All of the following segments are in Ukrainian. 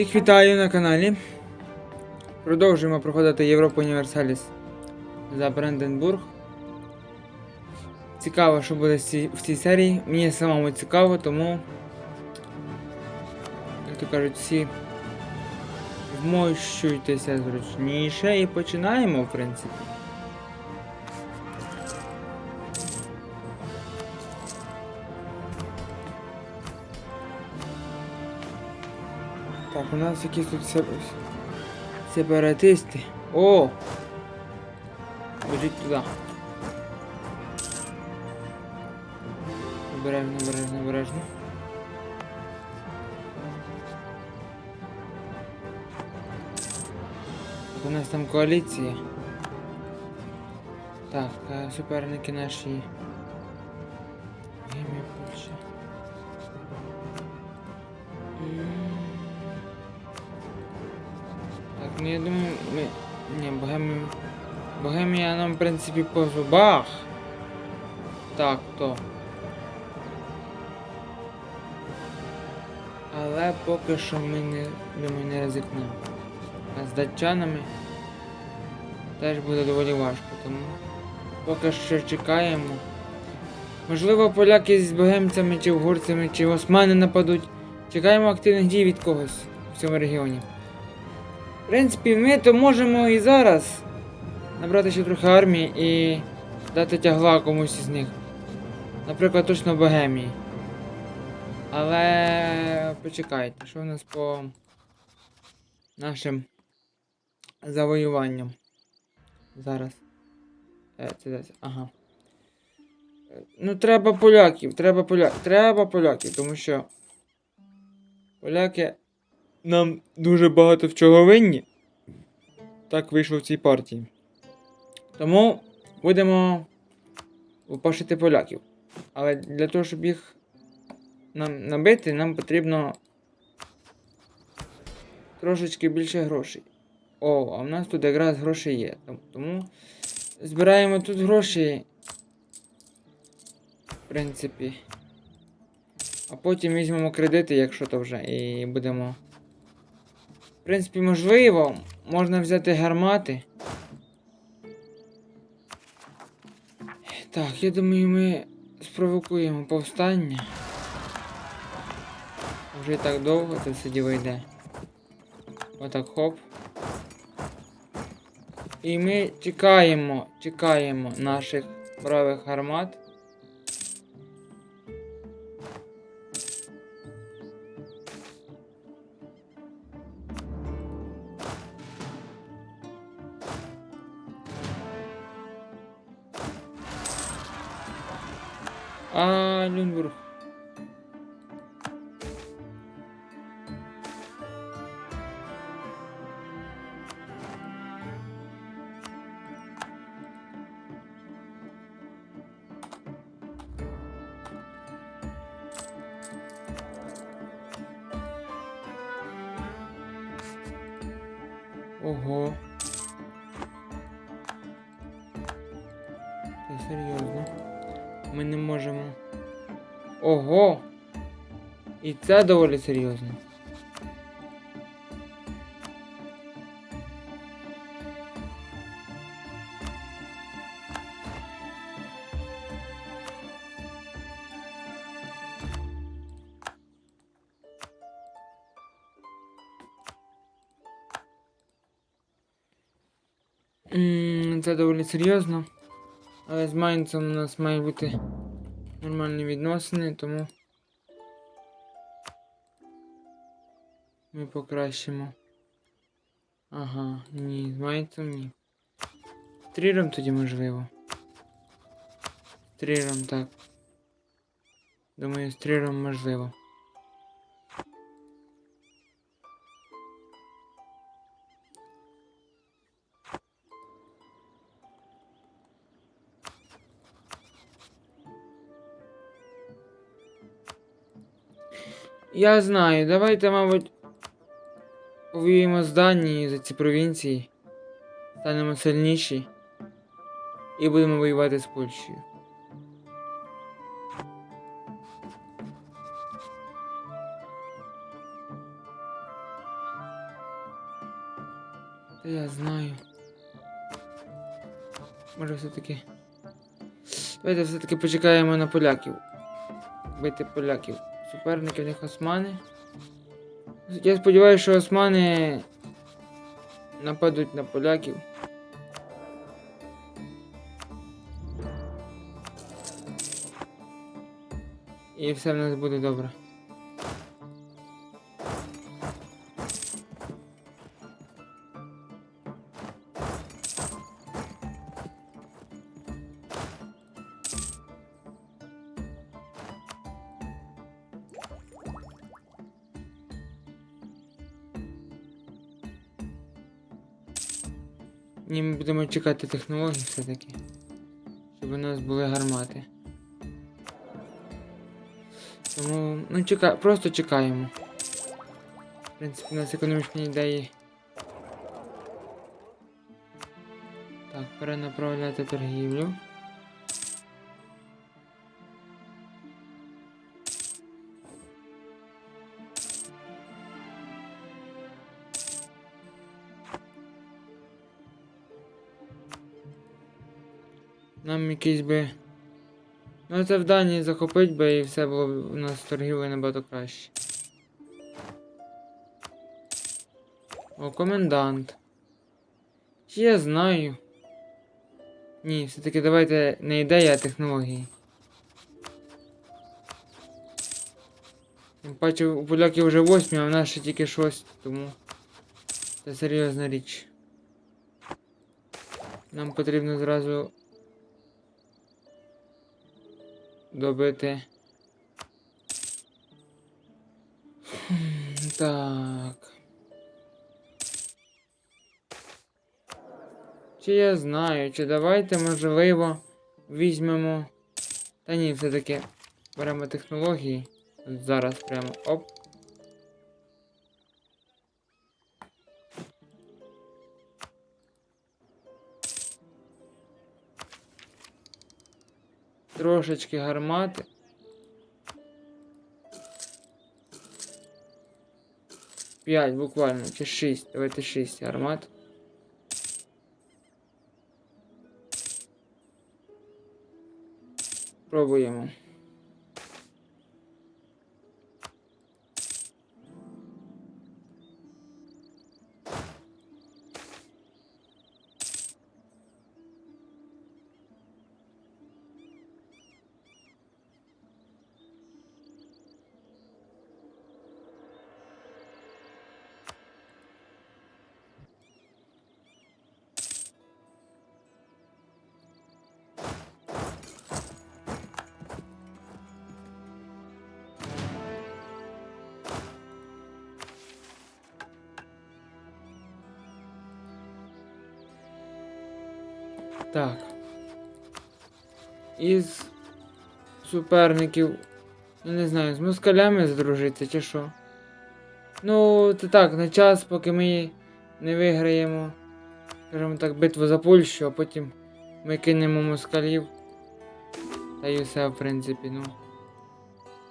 Всіх вітаю на каналі. Продовжуємо проходити Європа Універсаліс за Бренденбург. Цікаво, що буде в цій серії. Мені самому цікаво, тому, як то кажуть, всі вмощуйтеся зручніше і починаємо, в принципі. У нас якісь тут се- сепаратисти. О! Біжіть туди. Обережно, обережно, обережно. У нас там коаліція. Так, е, суперники наші. Ну я думаю, ми. Ні, Богемія. Богемія нам, в принципі, по зубах. Так, то. Але поки що ми не, думаю, не ризикнемо. А з датчанами теж буде доволі важко, тому поки що чекаємо. Можливо, поляки з богемцями, чи угорцями, чи османи нападуть. Чекаємо активних дій від когось в цьому регіоні. В принципі, ми то можемо і зараз набрати ще трохи армії і дати тягла комусь із них. Наприклад, точно Богемії. Але почекайте, що в нас по нашим завоюванням? Зараз. Е, це десь. Ага. Ну, треба поляків, треба поля... треба поляків, тому що поляки нам дуже багато в чого винні. Так вийшло в цій партії. Тому будемо лупашити поляків. Але для того, щоб їх нам набити, нам потрібно трошечки більше грошей. О, а в нас тут якраз гроші є. Том- Тому збираємо тут гроші. В принципі. А потім візьмемо кредити, якщо то вже, і будемо. В принципі, можливо, можна взяти гармати. Так, я думаю, ми спровокуємо повстання. Вже так довго це все діло йде. Отак хоп. І ми чекаємо, чекаємо наших бравих гармат. Ого. Це серйозно. Ми не можемо. Ого! І це доволі серйозно. М, Це доволі серйозно. Але з Майнцем у нас має бути нормальні відносини, тому ми покращимо. Ага, ні, з Майнцем ні. З Тріром тоді можливо. З Тріром так. Думаю, з Тріром можливо. Я знаю, давайте, мабуть, повіємо з Данії за ці провінції. Станемо сильніші. І будемо воювати з Польщею. Та я знаю. Може все-таки. Давайте все-таки почекаємо на поляків. Бити поляків. Суперники в них османи. Я сподіваюся, що османи нападуть на поляків. І все в нас буде добре. Ні, ми будемо чекати технологій все-таки. Щоб у нас були гармати. Тому, ну чека... просто чекаємо. В принципі, у нас економічні ідеї. Так, перенаправляти торгівлю. Якийсь би. Ну це в Данії захопить би і все було б у нас торгівля набагато краще. О, комендант. Чи я знаю? Ні, все-таки давайте не ідея, а технології. Тим паче у поляків вже 8, а в нас ще тільки 6, тому це серйозна річ. Нам потрібно зразу добити. Так. Чи я знаю, чи давайте, можливо, візьмемо. Та ні, все-таки беремо технології. Зараз прямо оп. Трошечки гармати. П'ять буквально, чи шість. Давайте шість гармат. Пробуємо. Так. Із суперників. Я не знаю, з москалями здружиться чи що. Ну, це так, на час, поки ми не виграємо, скажімо так, битву за Польщу, а потім ми кинемо москалів. Та й усе, в принципі, ну.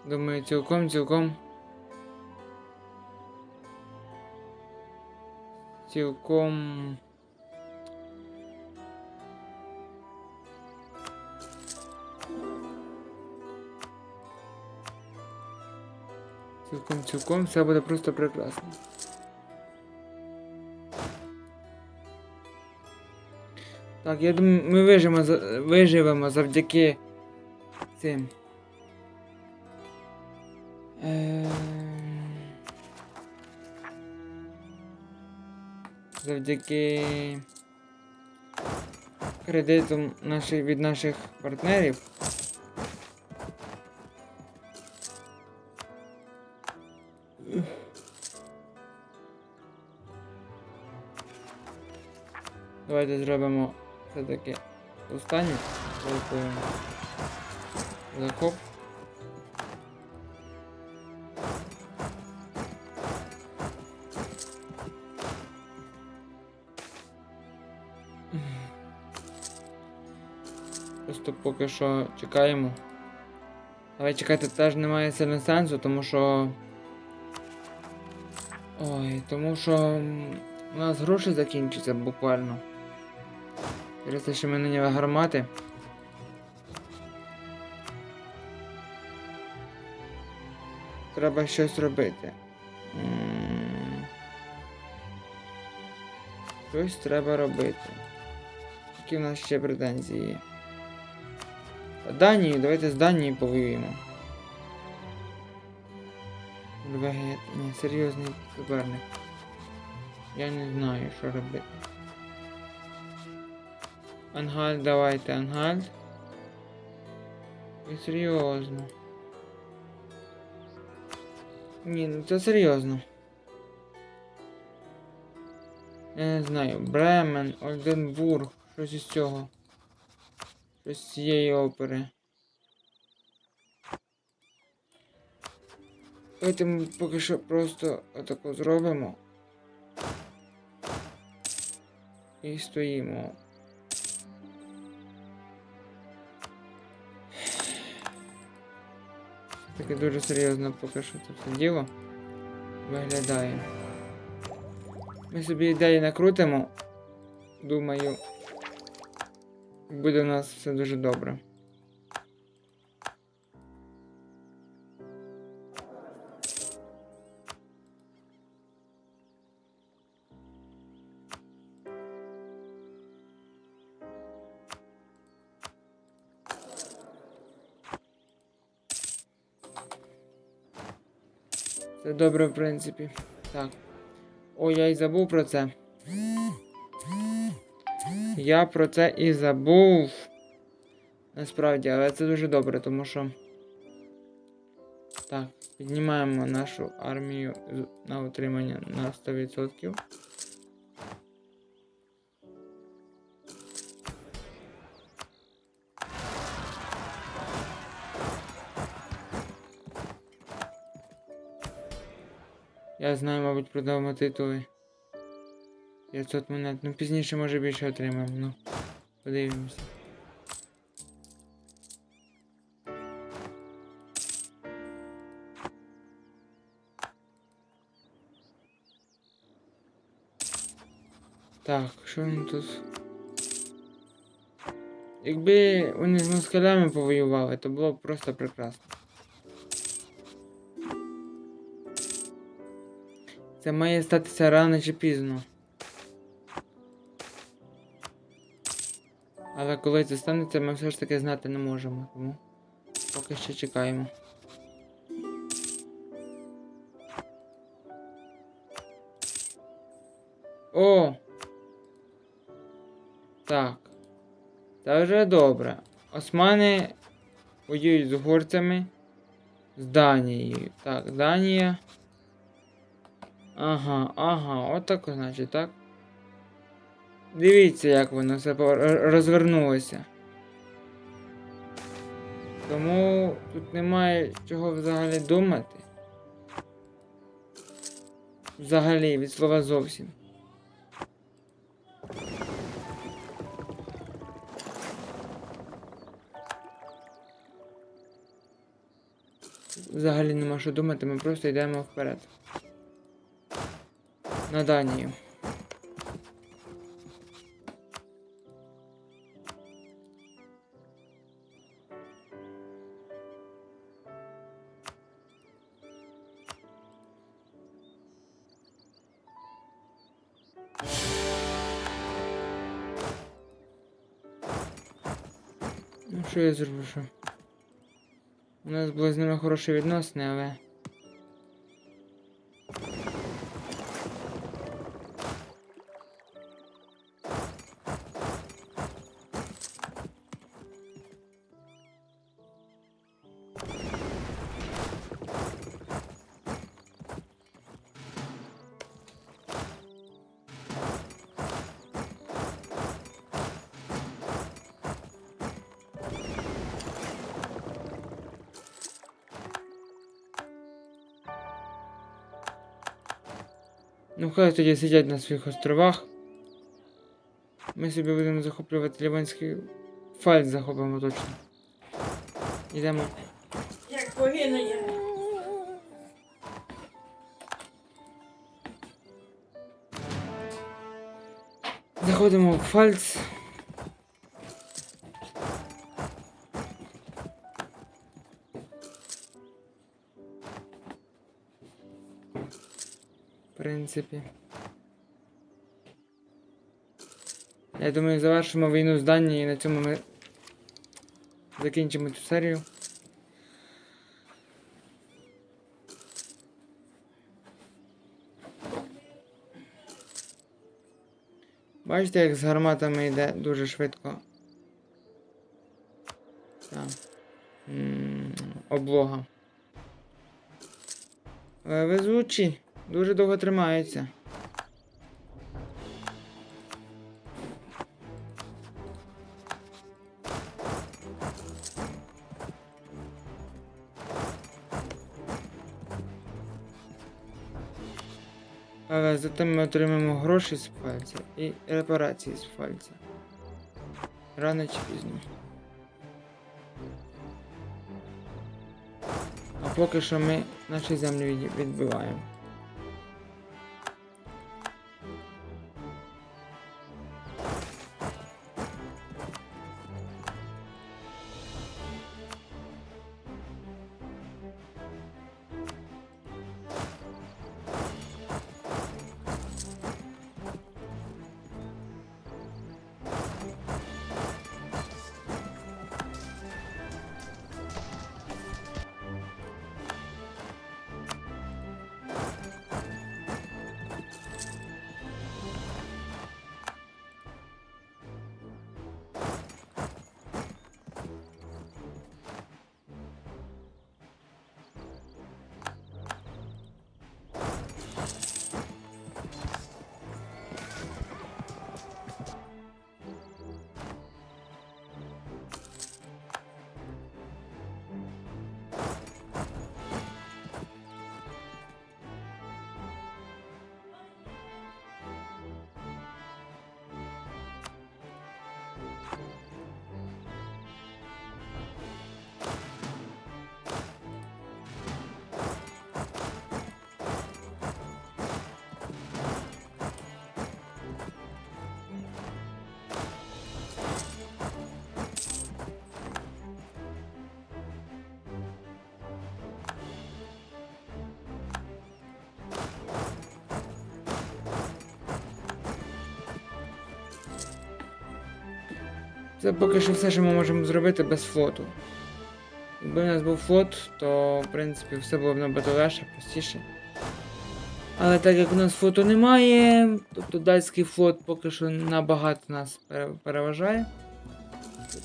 Думаю, цілком, цілком. Цілком. Цілком, цілком, все буде просто прекрасно. Так, я думаю, ми виживемо, за- виживемо завдяки цим. Ем... Завдяки кредитам наших, від наших партнерів. Давайте зробимо все-таки останнє. Захоп. Просто поки що чекаємо. Але чекати теж немає сильно сенсу, тому що. Ой, тому що У нас гроші закінчаться буквально. Через що ми наняли гармати. Треба щось робити. Щось треба робити. Які в нас ще претензії? Данії, давайте з Данії повоюємо. Норвегія, ні, серйозний суперник. Я не знаю, що робити. Ангальд, давайте, Ангальд. І серйозно. Ні, ну це серйозно. Я не знаю. Бремен, Ольденбург, щось із цього. Щось з цієї опери. Давайте ми поки що просто отаку зробимо. І стоїмо. Таке дуже серйозно поки що це все діло виглядає. Ми собі ідеї накрутимо. Думаю, буде у нас все дуже добре. Це добре, в принципі. Так. О, я й забув про це. Я про це і забув. Насправді, але це дуже добре, тому що. Так, піднімаємо нашу армію на утримання на 100%. Я знаю, мабуть, продамо титули. 500 монет. Ну пізніше може більше отримаємо. Ну, подивимося. Так, що він тут? Якби вони з москалями повоювали, то було б просто прекрасно. Це має статися рано чи пізно. Але коли це станеться, ми все ж таки знати не можемо, тому поки що чекаємо. О! Так. Це вже добре. Османи воюють з угорцями. З Данією. Так, Данія. Ага, ага, отак, значить, так. Дивіться, як воно все розвернулося. Тому тут немає чого взагалі думати. Взагалі, від слова зовсім. Взагалі нема що думати, ми просто йдемо вперед. На Данію. Ну, що я зроблю? У нас були з ними хороші відносини, але. Ну, хай тоді сидять на своїх островах. Ми собі будемо захоплювати Ліванський фальт захопимо точно. Йдемо. Як погине. Заходимо в фальц. Принципі. Я думаю, завершимо війну з Данією і на цьому ми закінчимо цю серію. Бачите, як з гарматами йде дуже швидко. Так. М, Облога. Але везучі, дуже довго тримаються. Але зате ми отримаємо гроші з пальця і репарації з пальця. Рано чи пізно. А поки що ми наші землі від- відбиваємо. Це поки що все, що ми можемо зробити без флоту. Якби в нас був флот, то в принципі все було б набагато легше, простіше. Але так як у нас флоту немає, тобто датський флот поки що набагато нас переважає,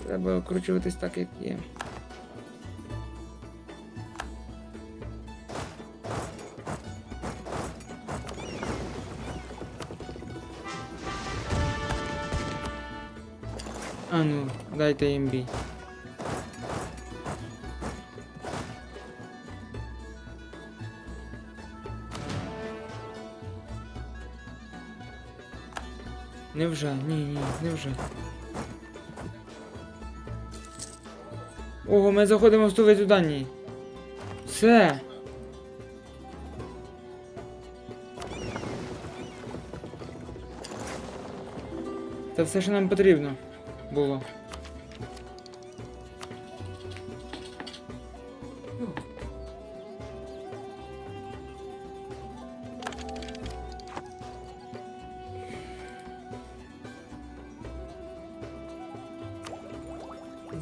треба викручуватись так, як є. А ну, дайте їм бій. Невже? Ні, ні, невже. Ого, ми заходимо в столицю Данії. Все. Це все, що нам потрібно було.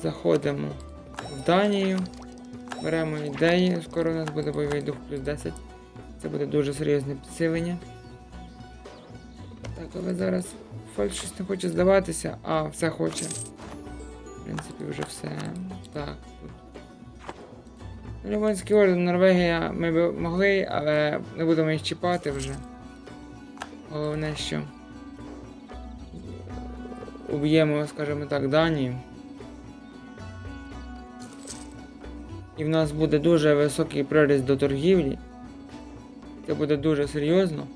Заходимо в Данію, беремо ідеї, скоро у нас буде бойовий дух плюс 10. Це буде дуже серйозне підсилення. Але зараз Фальт щось не хоче здаватися, а все хоче. В принципі, вже все. Так. Лівонський орден, Норвегія ми б могли, але не будемо їх чіпати вже. Головне, що уб'ємо, скажімо так, Данію. І в нас буде дуже високий приріст до торгівлі. Це буде дуже серйозно.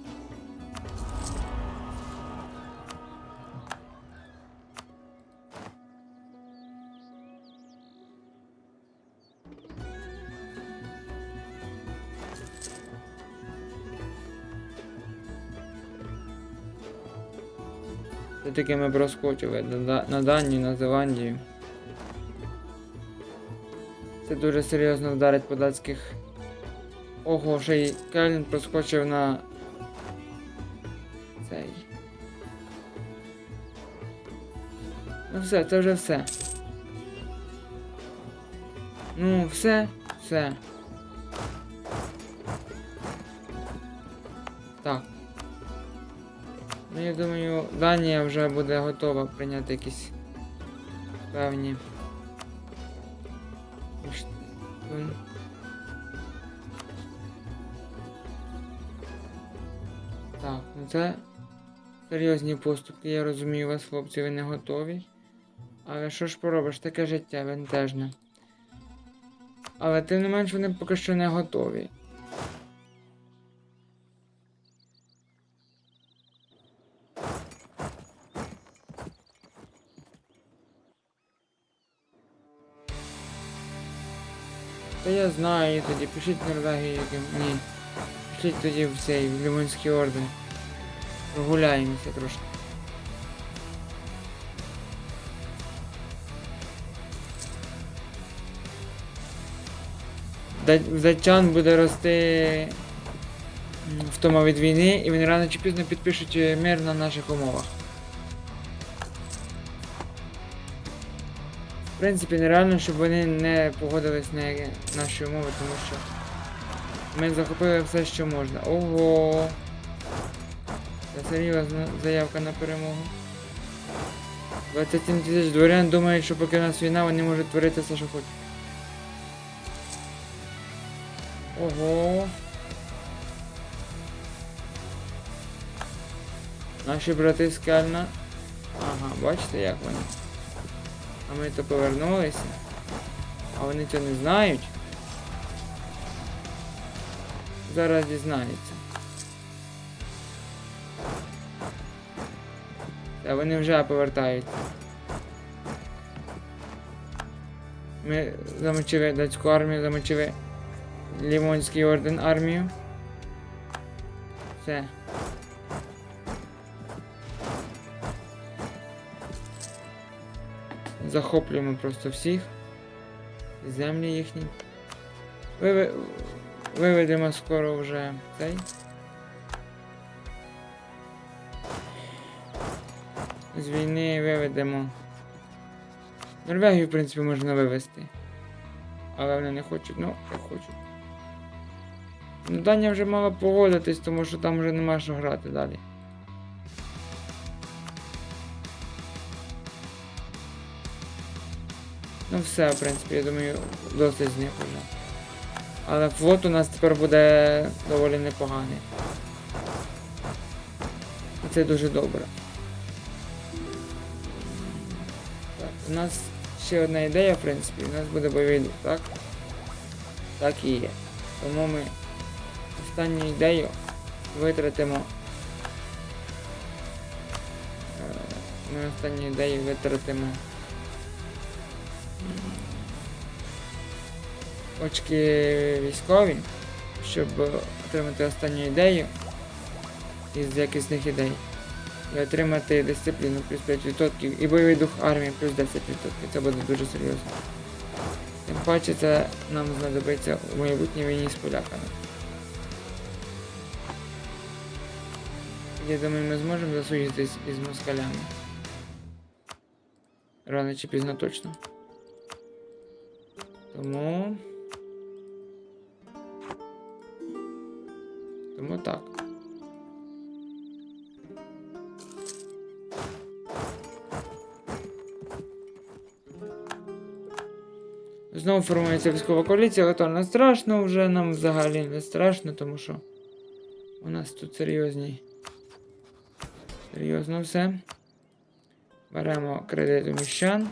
Все-таки ми проскочили на Данію, на Зеландію. Це дуже серйозно вдарить по датських. Ого, ще й Кельн проскочив на цей. Ну все, це вже все. Ну, все, все. Так. Ну, я думаю, Данія вже буде готова прийняти якісь певні. Так, ну це серйозні поступки, я розумію вас, хлопці, ви не готові. Але що ж поробиш, таке життя вентежне. Але тим не менш вони поки що не готові. Та я знаю, і тоді пишіть Норвегію яким. Ні. Пишіть тоді в цей в Лімонський орден. Прогуляємося трошки. Датчан буде рости втома від війни, і вони рано чи пізно підпишуть е, мир на наших умовах. В принципі, нереально, щоб вони не погодились на наші умови, тому що ми захопили все, що можна. Ого! Це серйозна заявка на перемогу. 27 тисяч дворян думають, що поки у нас війна, вони можуть творити все, що хочуть. Ого. Наші брати з Кельна. Ага, бачите, як вони. А ми то повернулися. А вони цього не знають. Зараз дізнаються. Та вони вже повертаються. Ми замочили датську армію, замочили Лімонський орден армію. Все. Захоплюємо просто всіх. Землі їхні. Виве... Виведемо скоро вже цей. З війни виведемо. Норвегію, в принципі, можна вивезти. Але вони не хочуть, ну, як хочуть. Ну, Даня вже мала погодитись, тому що там вже нема що грати далі. Ну все, в принципі, я думаю, досить з них вже. Але флот у нас тепер буде доволі непоганий. І це дуже добре. Так, у нас ще одна ідея, в принципі, у нас буде бойовий дух, так? Так і є. Тому ми останню ідею витратимо. Е, Ми останню ідею витратимо. Очки військові, щоб отримати останню ідею із якісних ідей. І отримати дисципліну плюс 5% і бойовий дух армії плюс 10%. Це буде дуже серйозно. Тим паче це нам знадобиться у майбутній війні з поляками. Я думаю, ми зможемо засуїтись із москалями. Рано чи пізно точно. Тому. Тому так. Знову формується військова коаліція, але то не страшно вже нам взагалі не страшно, тому що у нас тут серйозні. Серйозно все. Беремо кредит у міщан.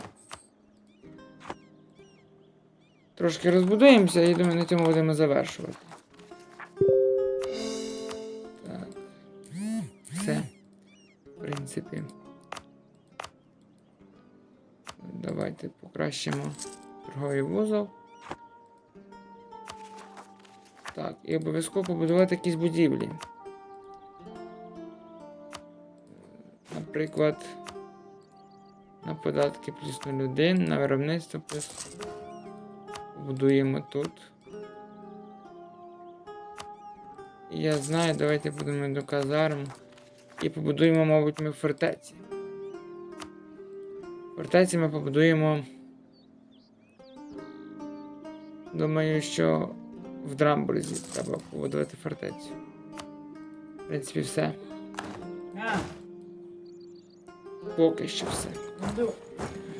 Трошки розбудуємося і думаю, на цьому будемо завершувати. Так. Все. В принципі. Давайте покращимо торговий вузол. Так, і обов'язково побудувати якісь будівлі. Наприклад, на податки плюс 0,1, на виробництво плюс будуємо тут. Я знаю, давайте будемо до казарм. І побудуємо, мабуть, ми фортеці. Фортеці ми побудуємо. Думаю, що в Драмбурзі треба побудувати фортецю. В принципі, все. Поки що все.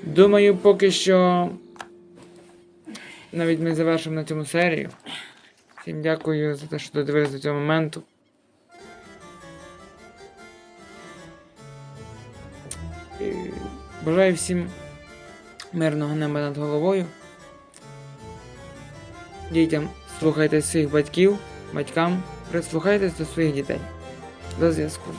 Думаю, поки що навіть ми завершимо на цьому серію. Всім дякую за те, що додивилися до цього моменту. І бажаю всім мирного неба над головою. Дітям слухайте своїх батьків, батькам, прислухайтесь до своїх дітей. До зв'язку.